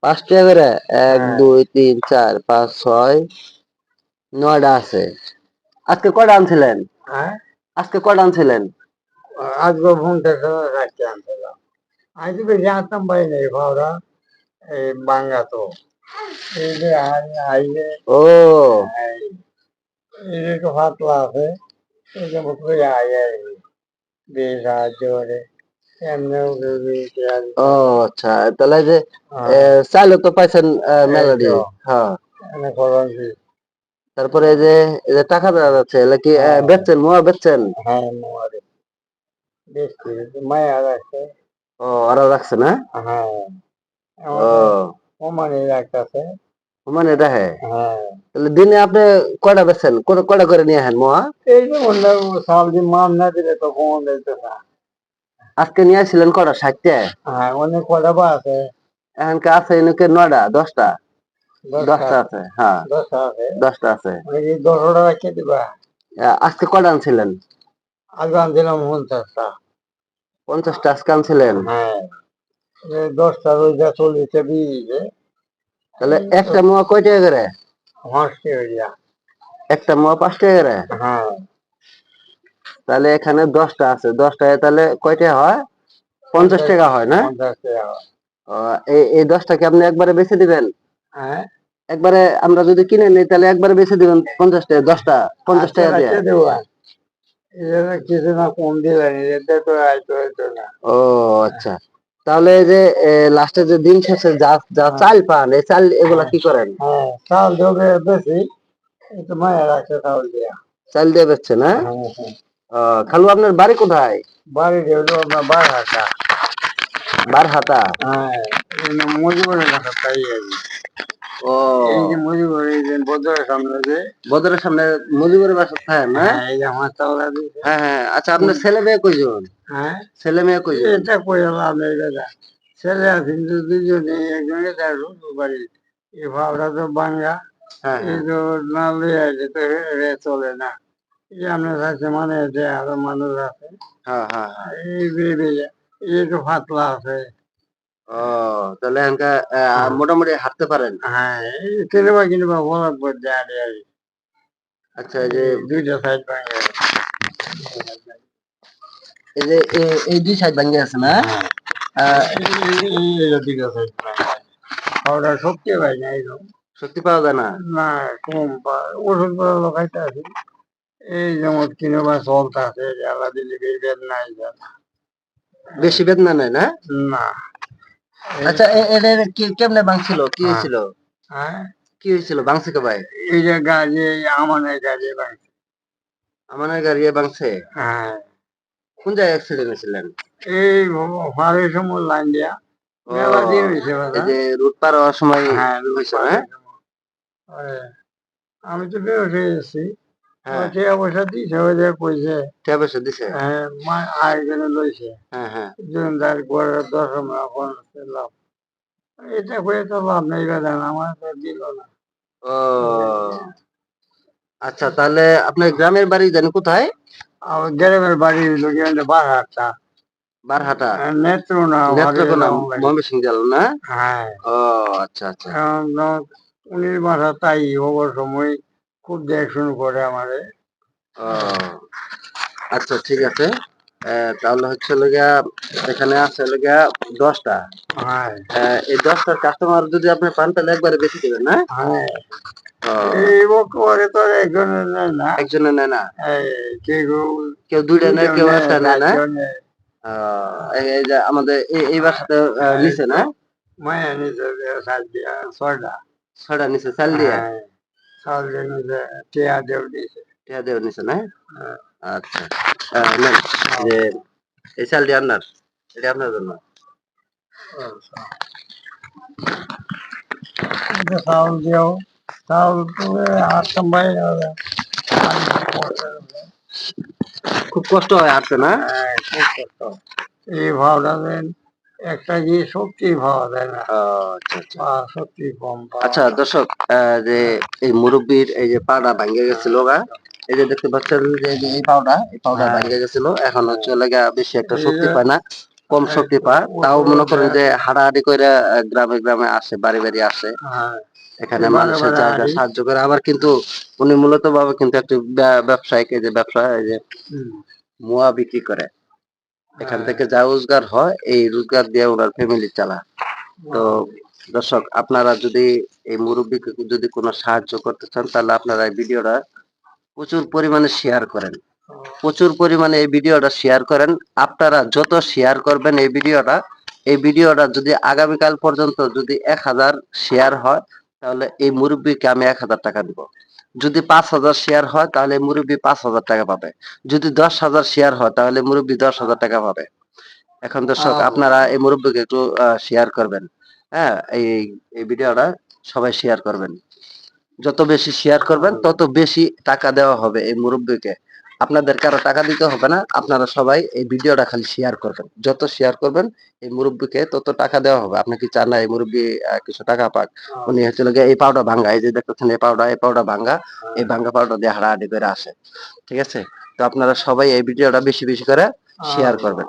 পাঁচ টাকা করে? এক হ্যাঁ। দুই তিন চার পাঁচ ছয় নয়টা আছে। আজকে কয়টা আনছিলেন? হ্যাঁ? আজকে কয়টা আনছিলেন? আজকে ফোনটা রাখতে আনছিলাম। আজ বেশি আনতাম পারি নাই ভাওরা। এই বাঙ্গা তো। এই যে আই- আইলে ও। এই- যে পাতলা আছে এই যে মুখ করে আই আই দিয়ে সাহায্য করে। ও আচ্ছা। তাহলে যে চাইলে তো পাইছেন মেলোডি হ্যাঁ। এনে করলাম কি। তারপরে যে যে টাকা দেওয়া যাচ্ছে এগুলা কি। বেচছেন মোয়া বেচছেন? মোয়ারে বেশ ঠিক আছে মায়া রাখছে। ও আরও রাখছে না? হ্যাঁ। ও। ওমানে রাখতেছে মানে এটা হ্যাঁ। তাহলে দিনে আপনি কয়টা বেচছেন? কয়টা করে নিয়ে আসেন মোয়া? এই যে বললাম সাল দিন মান না দিলে তো কমন দিতে না। আজকে নিয়ে আসছিলেন কয়টা ষাটটা হ্যাঁ অনেক কটা বা আছে। এখানকার আছে এনেকে নয়টা দশটা। দশটা। আছে হ্যাঁ। দশটা আছে। দশটা আছে। মানে দশটা রাখে দিবা। আজকে কয়টা আনছিলেন? আগে আনছিলাম পঞ্চাশটা। পঞ্চাশটা আজকে আনছিলেন? হ্যাঁ। দশটা রোজা চল্লিশে দিয়ে তাহলে একটা মোয়া কয় টাকা করে? হাসতে হইয়া। একটা মোয়া পাঁচ টাকা করে? হ্যাঁ। তাহলে এখানে দশটা আছে। দশটায় তাহলে কয়টা হয়? পঞ্চাশ টাকা হয় না? এই দশটাকে আপনি একবারে বেছে দিবেন? হ্যাঁ। একবারে আমরা যদি কিনে নিই তাহলে একবারে বেছে দিবেন পঞ্চাশ টাকা দশটা পঞ্চাশ টাকা দিয়ে? কিছু না কম দিলেন ও আচ্ছা। তাহলে যে লাস্টে যে দিন শেষে যা যা চাল পান এই চাল এগুলা কি করেন? হ্যাঁ চাল দেবে বেশি চাল দিয়ে। বেচছে না হ্যাঁ হ্যাঁ। খালু আপনার বাড়ি কোথায়? বাড়ি গেলো আপনার বার হাঁটা বারহাটা? হ্যাঁ কাছে তাই আছে ও। এই এই যে বদরের সামনে যে বদরের সামনে মুজিবুরের বাসা থাকে না হ্যাঁ, এই যে আমার চাউলা হ্যাঁ হ্যাঁ আচ্ছা আপনার ছেলে মেয়ে কয়জন? হ্যাঁ। ছেলে মেয়ে কয়জন? এটা দাদা? ছেলে আছে কিন্তু দুজনে একজনে তার শ্বশুর বাড়ি। এই ভাবটা তো বাঙ্গা এই তো না লইয়া রে চলে না। এই আপনার কাছে মানে যে আরও মানুষ আছে হ্যাঁ হ্যাঁ হ্যাঁ। এই বেবে পাতলা আছে। ও তাহলে মোটামুটি হাঁটতে পারেন? হ্যাঁ কিনবা কিনবা আচ্ছা যে দুইটা সাইড ভাঙে। এই যে এই দুই সাইড আছে না? দুইটা সাইড ভাঙে। ওটা শক্তি পাই না এরকম পাওয়া যায় না? না কম ওষুধ পড়া লোকাইতে আছে এই যেমন কিনবা চলতে আছে জ্বালা দিলে বের নাই যায়? বেশি বেদনা নাই না? না। আচ্ছা এটা কি- কেমনে ভাঙছিল? কি হ্যাঁ। হয়েছিল? হ্যাঁ? কি হয়েছিল ভাঙছে কে ভাই? এই যে গাড়ি আমানের গাড়ি ভাঙছে। আমার গাড়ি ভাঙছে? হ্যাঁ। কোন জায়গায় অ্যাক্সিডেন্ট হয়েছিলেন? এই ফারের সময় লাইন দিয়া। মেলা দিন হয়েছে এই যে রুট পার হওয়ার সময় হ্যাঁ হয়েছে না আমি তো বের হয়ে এসেছি হ্যাঁ টাকা পয়সা দিয়েছে ওই যে কইছে ঠিক আছে দিছে? হ্যাঁ মা লইছে। হ্যাঁ হ্যাঁ। জমিদার করে দশ লাভ। এটা করে তো লাভ নেই বেদান আমার তো দিল না। ও আচ্ছা তাহলে আপনার গ্রামের বাড়ি জানেন কোথায়? গ্রামের বাড়ি বারহাটা। বারহাটা? নেত্রকোনা নেত্রকোনা বাড়ি। ময়মনসিং জেলা না? হ্যাঁ। ও আচ্ছা আচ্ছা। উনির বাসা তাই হবার সময়। খুব দেখশুন করে আমারে। ও আচ্ছা ঠিক আছে। তাহলে হচ্ছে লগিয়া এখানে আছে লগিয়া দশটা। হ্যাঁ। এই দশটার কাস্টমার যদি আপনি পান তাহলে একবারে বেশি দেবেন না? হ্যাঁ। একজনের নেয় না। কেউ কেউ দুইটা নেয় কেউ একটা নেয় না? আমাদের নিচে না? নিচে সাত দিয়া ছয়টা। ছয়টা নিচে চাল দিয়ে? হ্যাঁ। টিয়া দেব দিয়েছে টিয়া দেওয়ার নিচে না? হ্যাঁ। আচ্ছা। আহ, নেন যে এই চালটি আপনার এটা আপনার জন্য। এটা চাউল দিও। চাউল তুলে হাত কামাই খুব কষ্ট হয় আসতে না? এই ভাবটা দেন। একটা গিয়ে শক্তি ভাবা দেয় না। আচ্ছা আচ্ছা। শক্তি কম আচ্ছা দর্শক যে এই মুরব্বীর এই যে পাউডার ভাঙ্গে গেছিল গা এই যে দেখতে পাচ্ছেন যে এই যে এই পাউডার হ্যাঁ। ভাঙ্গে গেছিল এখন হচ্ছে লাগা বেশি একটা শক্তি পায় না কম শক্তি পায়। তাও মনে করেন যে হাঁটাহাঁটি করে গ্রামে গ্রামে আসে বাড়ি বাড়ি আসে। হ্যাঁ। এখানে মানুষের যা যা আসি। সাহায্য করে আবার কিন্তু উনি মূলত ভাবে কিন্তু একটু ব্যা- ব্যবসায়িক এই যে ব্যবসা এই যে। মুয়া বিক্রি করে। এখান হ্যাঁ। থেকে যা রোজগার হয় এই রোজগার দিয়ে ওনার ফ্যামিলি চালায়। তো দর্শক আপনারা যদি এই মুরব্বীকে যদি কোনো সাহায্য করতে চান তাহলে আপনারা এই ভিডিওটা প্রচুর পরিমাণে শেয়ার করেন। প্রচুর পরিমাণে এই ভিডিওটা শেয়ার করেন। আপনারা যত শেয়ার করবেন এই ভিডিওটা এই ভিডিওটা যদি আগামীকাল পর্যন্ত যদি এক হাজার শেয়ার হয় তাহলে এই মুরব্বীকে আমি এক হাজার টাকা দিব। যদি পাঁচ হাজার শেয়ার হয় তাহলে মুরব্বী পাঁচ হাজার টাকা পাবে। যদি দশ হাজার শেয়ার হয় তাহলে মুরব্বী দশ হাজার টাকা পাবে। এখন দর্শক আপনারা এই মুরব্বীকে একটু শেয়ার করবেন। হ্যাঁ এই এই ভিডিওটা সবাই শেয়ার করবেন। যত বেশি শেয়ার করবেন তত বেশি টাকা দেওয়া হবে এই মুরব্বীকে। আপনাদের কারও টাকা দিতে হবে না আপনারা সবাই এই ভিডিওটা খালি শেয়ার করবেন। যত শেয়ার করবেন এই মুরব্বীকে তত টাকা দেওয়া হবে। আপনি কি চান না এই মুরব্বী কিছু টাকা পাক? উনি হচ্ছিল লোকে এই পাউডার ভাঙ্গা এই যে দেখতেছেন এই পাউডার এই পাউডার ভাঙ্গা এই ভাঙ্গা পাউডার দিয়ে হাড়াহাড়ি করে আসে। ঠিক আছে? তো আপনারা সবাই এই ভিডিওটা বেশি বেশি করে শেয়ার করবেন।